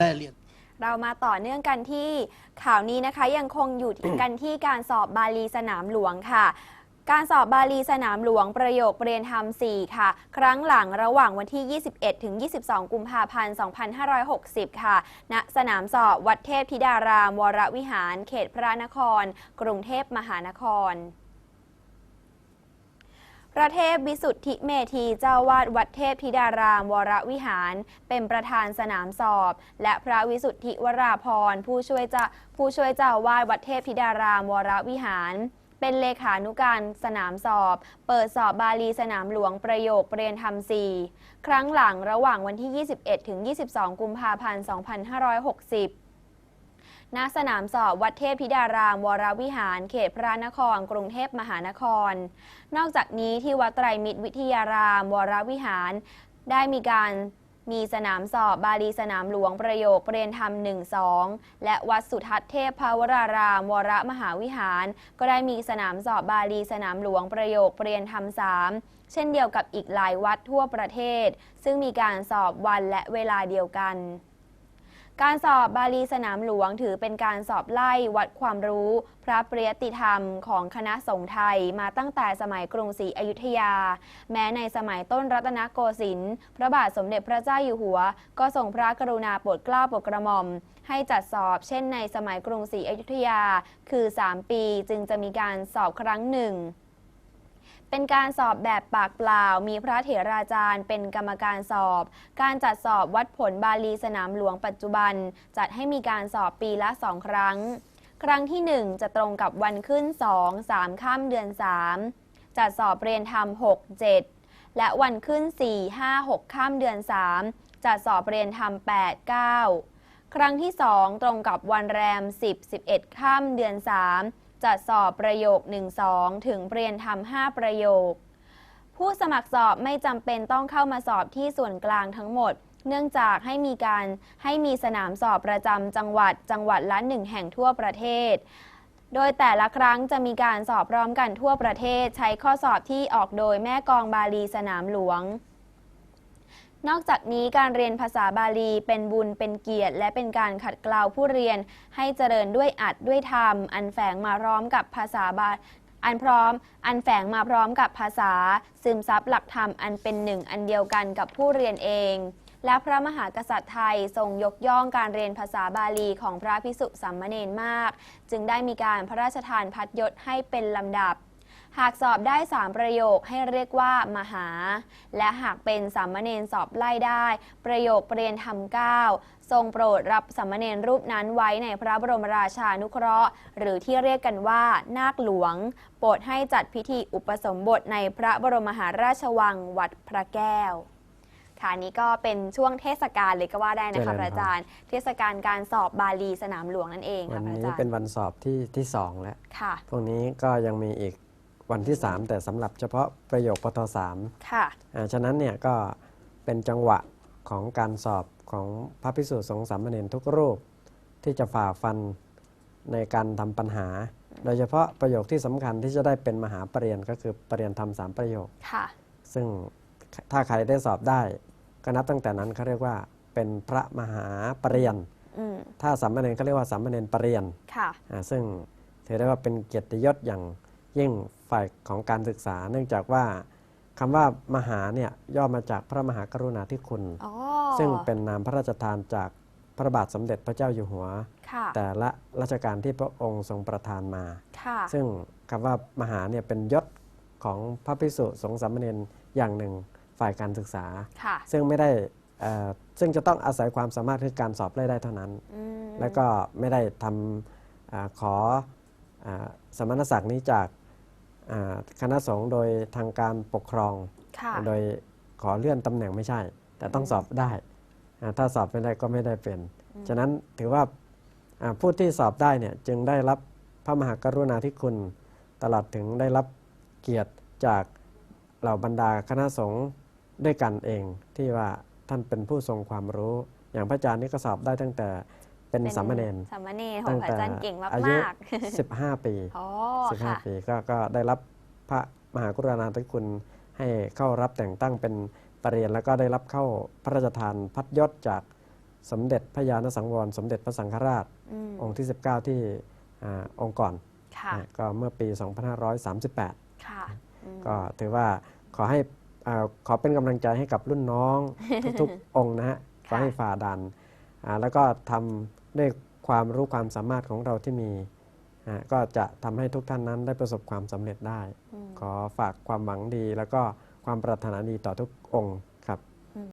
ได้เรียน เรามาต่อเนื่องกันที่ข่าวนี้นะคะยังคงอยู่ที่กันที่การสอบบาลีสนามหลวงค่ะ การสอบบาลีสนามหลวงประโยคเรียนธรรม 4 ค่ะ ครั้งหลังระหว่างวันที่ 21 ถึง 22 กุมภาพันธ์ 2560 ค่ะ ณ สนามสอบวัดเทพธิดาราม วรวิหาร เขตพระนคร กรุงเทพมหานคร พระเทพวิสุทธิเมธีเจ้าวาดวัดเทพธิดาราม วรวิหาร เป็นประธานสนามสอบ และพระวิสุทธิวราพรผู้ช่วยเจ้าผู้ช่วยเจ้าวาดวัดเทพธิดาราม วรวิหาร เป็นเลขานุการสนามสอบ เปิดสอบบาลีสนามหลวงประโยคเรียนธรรมสี่ครั้งหลังระหว่างวันที่ 21ถึง22 กุมภาพันธ์ 2560 ณสนามสอบวัดเทพธิดาราม วรวิหาร เขตพระนคร กรุงเทพมหานคร นอกจากนี้ที่วัดไตรมิตรวิทยาราม วรวิหาร ได้มีการมีสนามสอบ บาลีสนามหลวงประโยคเรียนธรรม 1 2 และวัดสุทัศน์เทพภาวราราม วรมหาวิหาร ก็ได้มีสนามสอบบาลีสนามหลวงประโยคเรียนธรรม 3 เช่นเดียวกับอีกหลายวัดทั่วประเทศ ซึ่งมีการสอบวันและเวลาเดียวกัน การสอบบาลีสนามหลวงถือเป็นการสอบไล่วัดความรู้ พระปริยติธรรมของคณะสงฆ์ไทยมาตั้งแต่สมัยกรุงศรีอยุธยา แม้ในสมัยต้นรัตนโกสินทร์พระบาทสมเด็จพระเจ้าอยู่หัว ก็ทรงพระกรุณาโปรดเกล้าโปรดกระหม่อม ให้จัดสอบเช่นในสมัยกรุงศรีอยุธยา คือ 3 ปีจึงจะมีการสอบครั้งหนึ่ง เป็นการสอบแบบปากเปล่า มีพระเถราจารย์ เป็นกรรมการสอบ การจัดสอบวัดผลบาลีสนามหลวงปัจจุบัน จัดให้มีการสอบปีละสองครั้ง ครั้งที่ 1 จะตรงกับวันขึ้น 2 3ข้ามเดือน 3 จัดสอบเรียนธรรม 6 7 และวันขึ้น 4 5 6 ข้ามเดือน 3 จัดสอบเรียนธรรม 8 9 ครั้งที่ 2 ตรงกับวันแรม 10 11 ข้ามเดือน 3 จัดสอบประโยค 1 2 ถึงเรียนธรรม5ประโยค ผู้สมัครสอบไม่จำเป็นต้องเข้ามาสอบที่ส่วนกลางทั้งหมด เนื่องจากให้มีการให้มีสนามสอบประจำจังหวัดจังหวัดละหนึ่งแห่งทั่วประเทศ โดยแต่ละครั้งจะมีการสอบพร้อมกันทั่วประเทศ ใช้ข้อสอบที่ออกโดยแม่กองบาลีสนามหลวง นอกจากนี้การเรียนภาษาบาลีเป็นบุญเป็นเกียรติ และเป็นการขัดเกลาผู้เรียน ให้เจริญด้วยอัดด้วยธรรม อันแฝงมาพร้อมกับภาษาบาอันพร้อม อันแฝงมาพร้อมกับภาษา ซึมซับหลักธรรมอันเป็นหนึ่งอันเดียวกันกับผู้เรียนเอง และพระมหากษัตริย์ไทยทรงยกย่องการเรียนภาษาบาลีของพระพิสุสัมมเนนมาก จึงได้มีการพระราชทานพัดยศให้เป็นลำดับ หากสอบได้ 3 ประโยคให้เรียกว่า มหา และหากเป็นสามเณรสอบไล่ได้ ประโยคเรียนธรรมเก้าทรงโปรดรับสามเณรรูปนั้นไว้ในพระบรมราชานุเคราะห์ หรือที่เรียกกันว่า นาคหลวง โปรดให้จัดพิธีอุปสมบทในพระบรมมหาราชวังวัดพระแก้วค่ะนี้ก็เป็นช่วงเทศกาลเลยก็ว่าได้นะคะเจริญพระอาจารย์ เทศกาลการสอบบาลีสนามหลวงนั่นเองวัค่ะนพระอานี้จารย์เป็นวันสอบที่ที่สองแล้ว ค่ะ พวกนี้ก็ยังมีอีก วันที่ 3 แต่สำหรับเฉพาะประโยคปทสามค่ะอ่าฉะนั้นเนี่ยก็เป็นจังหวะของการสอบของพระภิกษุสงฆ์สามเณรทุกรูป ที่จะฝ่าฟันในการทำปัญหา โดยเฉพาะประโยคที่สำคัญที่จะได้เป็นมหาปรริญญาก็คือปรริญญาธรรมสามประโยค ค่ะ ซึ่งถ้าใครได้สอบได้ก็นับตั้งแต่นั้นเขาเรียกว่าเป็นพระมหาปรริญญาอืมถ้าสามเณรเขาเรียกว่าสามเณรปรริญญาค่ะ อ่าซึ่งถือได้ว่าเป็นเกียรติยศอย่าง ยิ่งฝ่ายของการศึกษา เนื่องจากว่าคำว่ามหาเนี่ยย่อมาจากพระมหากรุณาธิคุณ อ๋อซึ่งเป็นนามพระราชทานจากพระบาทสมเด็จพระเจ้าอยู่หัว ค่ะแต่ละรัชกาลที่พระองค์ทรงประทานมา ค่ะซึ่งคำว่ามหาเนี่ยเป็นยศของพระภิกษุสงฆ์สามเณรอย่างหนึ่งฝ่ายการศึกษา ค่ะซึ่งไม่ได้เอ่อซึ่งจะต้องอาศัยความสามารถคือการสอบไล่ได้เท่านั้น อืมแล้วก็ไม่ได้ทำอาขออาสมณศักดิ์นี้จากอ่า คณะสงฆ์โดยทางการปกครองค่ะโดยขอเลื่อนตำแหน่งไม่ใช่ แต่ต้องสอบได้อ่าถ้าสอบไม่ได้ก็ไม่ได้เป็น ฉะนั้นถือว่าอ่าผู้ที่สอบได้เนี่ยจึงได้รับพระมหากรุณาธิคุณ ตลอดถึงได้รับเกียรติจากเหล่าบรรดาคณะสงฆ์ด้วยกันเองที่ว่าท่านเป็นผู้ทรงความรู้ อย่างพระอาจารย์นี่ก็สอบได้ตั้งแต่ เป็นสามเณรสามเณรของพระอาจารย์เก่งมากอายุมาก15 ปีอ๋อ15ค่ะปีก็ก็ได้รับพระมหากรุณาธิคุณให้เข้ารับแต่งตั้งเป็นปรริญญาแล้วก็ได้รับเข้าพระราชทานพัดยศจากสมเด็จพระยาณสังวร สมเด็จพระสังฆราชอืมองค์ที่ 19 ที่อาองค์ก่อนค่ะนะก็เมื่อปี 2538ค่ะอืมก็ถือว่าขอให้อ่าขอเป็นกำลังใจให้กับรุ่นน้องทุกๆองค์นะฮะ ขอให้ฝ่าดันอ่าแล้วก็ทำ ด้วยความรู้ความสามารถของเราที่มีอ่าก็จะทำให้ทุกท่านนั้นได้ประสบความสำเร็จได้อืมขอฝากความหวังดี แล้วก็ความปรารถนาดีต่อทุกองค์